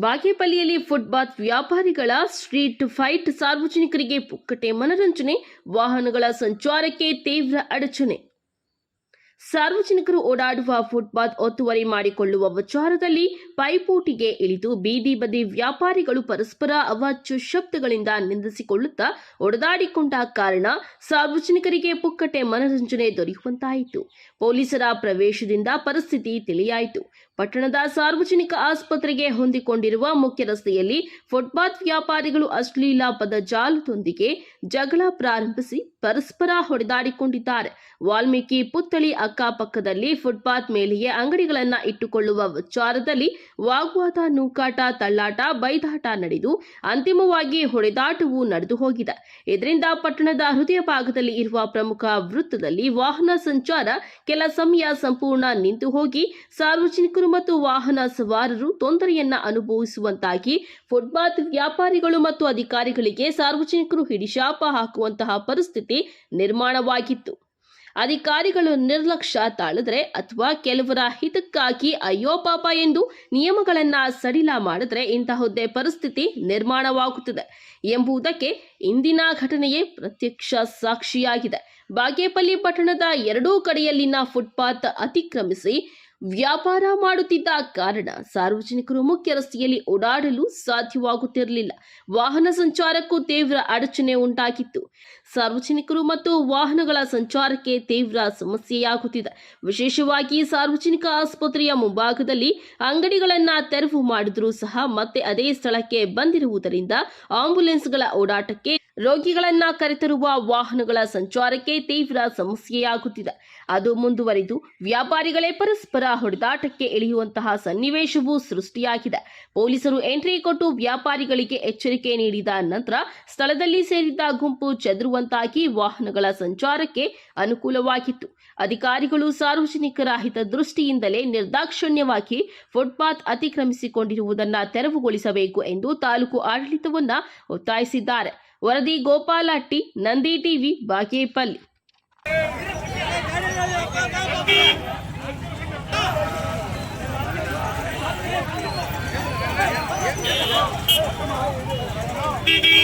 ಬಾಗೇಪಲ್ಲಿಯಲ್ಲಿ footpath ವ್ಯಾಪಾರಿಗಳ street fight ಸಾರ್ವಜನಿಕರಿಗೆ ಪುಕ್ಕಟೆ ಮನರಂಜನೆ ವಾಹನಗಳ ಸಂಚಾರಕ್ಕೆ ತೀವ್ರ ಅಡಚಣೆ. ಸಾರ್ವಜನಿಕರು ಓಡಾಡುವ ಫುಟ್ಪಾತ್ ಒತ್ತುವರಿ ಮಾಡಿಕೊಳ್ಳುವ ವಿಚಾರದಲ್ಲಿ ಪೈಪೋಟಿಗೆ ಇಳಿದು ಬೀದಿ ಬದಿ ವ್ಯಾಪಾರಿಗಳು ಪರಸ್ಪರ ಅವಾಚ್ಯ ಶಬ್ದಗಳಿಂದ ನಿಂದಿಸಿಕೊಳ್ಳುತ್ತಾ ಒಡೆದಾಡಿಕೊಂಡ ಕಾರಣ ಸಾರ್ವಜನಿಕರಿಗೆ ಪುಕ್ಕಟೆ ಮನರಂಜನೆ ದೊರೆಯುವಂತಾಯಿತು. ಪೊಲೀಸರ ಪ್ರವೇಶದಿಂದ ಪರಿಸ್ಥಿತಿ ತಿಳಿಯಾಯಿತು. ಪಟ್ಟಣದ ಸಾರ್ವಜನಿಕ ಆಸ್ಪತ್ರೆಗೆ ಹೊಂದಿಕೊಂಡಿರುವ ಮುಖ್ಯ ರಸ್ತೆಯಲ್ಲಿ ಫುಟ್ಪಾತ್ ವ್ಯಾಪಾರಿಗಳು ಅಶ್ಲೀಲ ಪದ ಜಾಲದೊಂದಿಗೆ ಜಗಳ ಪ್ರಾರಂಭಿಸಿ ಪರಸ್ಪರ ಹೊಡೆದಾಡಿಕೊಂಡಿದ್ದಾರೆ. ವಾಲ್ಮೀಕಿ ಪುತ್ಥಳಿ ಅಕ್ಕಪಕ್ಕದಲ್ಲಿ ಫುಟ್ಪಾತ್ ಮೇಲೆಯೇ ಅಂಗಡಿಗಳನ್ನು ಇಟ್ಟುಕೊಳ್ಳುವ ವಿಚಾರದಲ್ಲಿ ವಾಗ್ವಾದ ನೂಕಾಟ, ತಳ್ಳಾಟ, ಬೈದಾಟ ನಡೆದು ಅಂತಿಮವಾಗಿ ಹೊಡೆದಾಟವು ನಡೆದು ಹೋಗಿದೆ. ಇದರಿಂದ ಪಟ್ಟಣದ ಹೃದಯ ಭಾಗದಲ್ಲಿ ಇರುವ ಪ್ರಮುಖ ವೃತ್ತದಲ್ಲಿ ವಾಹನ ಸಂಚಾರ ಕೆಲ ಸಮಯ ಸಂಪೂರ್ಣ ನಿಂತು ಹೋಗಿ, ಸಾರ್ವಜನಿಕರು ಮತ್ತು ವಾಹನ ಸವಾರರು ತೊಂದರೆಯನ್ನ ಅನುಭವಿಸುವಂತಾಗಿ ಫುಟ್ಪಾತ್ ವ್ಯಾಪಾರಿಗಳು ಮತ್ತು ಅಧಿಕಾರಿಗಳಿಗೆ ಸಾರ್ವಜನಿಕರು ಹಿಡಿಶಾಪ ಹಾಕುವಂತಹ ಪರಿಸ್ಥಿತಿ ನಿರ್ಮಾಣವಾಗಿತ್ತು. ಅಧಿಕಾರಿಗಳು ನಿರ್ಲಕ್ಷ್ಯ ತಾಳಿದ್ರೆ ಅಥವಾ ಕೆಲವರ ಹಿತಕ್ಕಾಗಿ ಅಯ್ಯೋ ಪಾಪ ಎಂದು ನಿಯಮಗಳನ್ನ ಸಡಿಲ ಮಾಡಿದ್ರೆ ಇಂತಹದ್ದೇ ಪರಿಸ್ಥಿತಿ ನಿರ್ಮಾಣವಾಗುತ್ತದೆ ಎಂಬುದಕ್ಕೆ ಇಂದಿನ ಘಟನೆಯೇ ಪ್ರತ್ಯಕ್ಷ ಸಾಕ್ಷಿಯಾಗಿದೆ. ಬಾಗೇಪಲ್ಲಿ ಪಟ್ಟಣದ ಎರಡೂ ಕಡೆಯಲ್ಲಿನ ಫುಟ್ಪಾತ್ ಅತಿಕ್ರಮಿಸಿ ವ್ಯಾಪಾರ ಮಾಡುತ್ತಿದ್ದ ಕಾರಣ ಸಾರ್ವಜನಿಕರು ಮುಖ್ಯ ರಸ್ತೆಯಲ್ಲಿ ಓಡಾಡಲು ಸಾಧ್ಯವಾಗುತ್ತಿರಲಿಲ್ಲ. ವಾಹನ ಸಂಚಾರಕ್ಕೂ ತೀವ್ರ ಅಡಚಣೆ ಉಂಟಾಗಿತ್ತು. ಸಾರ್ವಜನಿಕರು ಮತ್ತು ವಾಹನಗಳ ಸಂಚಾರಕ್ಕೆ ತೀವ್ರ ಸಮಸ್ಯೆಯಾಗುತ್ತಿದೆ. ವಿಶೇಷವಾಗಿ ಸಾರ್ವಜನಿಕ ಆಸ್ಪತ್ರೆಯ ಮುಂಭಾಗದಲ್ಲಿ ಅಂಗಡಿಗಳನ್ನ ತೆರವು ಮಾಡಿದರೂ ಸಹ ಮತ್ತೆ ಅದೇ ಸ್ಥಳಕ್ಕೆ ಬಂದಿರುವುದರಿಂದ ಆಂಬ್ಯುಲೆನ್ಸ್ಗಳ ಓಡಾಟಕ್ಕೆ ರೋಗಿಗಳನ್ನ ಕರೆತರುವ ವಾಹನಗಳ ಸಂಚಾರಕ್ಕೆ ತೀವ್ರ ಸಮಸ್ಯೆಯಾಗುತ್ತಿದೆ. ಅದು ಮುಂದುವರಿದು ವ್ಯಾಪಾರಿಗಳೇ ಪರಸ್ಪರ ಹೊಡೆದಾಟಕ್ಕೆ ಇಳಿಯುವಂತಹ ಸನ್ನಿವೇಶವೂ ಸೃಷ್ಟಿಯಾಗಿದೆ. ಪೊಲೀಸರು ಎಂಟ್ರಿ ಕೊಟ್ಟು ವ್ಯಾಪಾರಿಗಳಿಗೆ ಎಚ್ಚರಿಕೆ ನೀಡಿದ ನಂತರ ಸ್ಥಳದಲ್ಲಿ ಸೇರಿದ್ದ ಗುಂಪು ಚದುರುವಂತಾಗಿ ವಾಹನಗಳ ಸಂಚಾರಕ್ಕೆ ಅನುಕೂಲವಾಗಿತ್ತು. ಅಧಿಕಾರಿಗಳು ಸಾರ್ವಜನಿಕರ ಹಿತದೃಷ್ಟಿಯಿಂದಲೇ ನಿರ್ದಾಕ್ಷಣ್ಯವಾಗಿ ಫುಟ್ಪಾತ್ ಅತಿಕ್ರಮಿಸಿಕೊಂಡಿರುವುದನ್ನು ತೆರವುಗೊಳಿಸಬೇಕು ಎಂದು ತಾಲೂಕು ಆಡಳಿತವನ್ನ ಒತ್ತಾಯಿಸಿದ್ದಾರೆ. ವರದಿ Gopalahatti Nandi TV Bagepalli Thank you.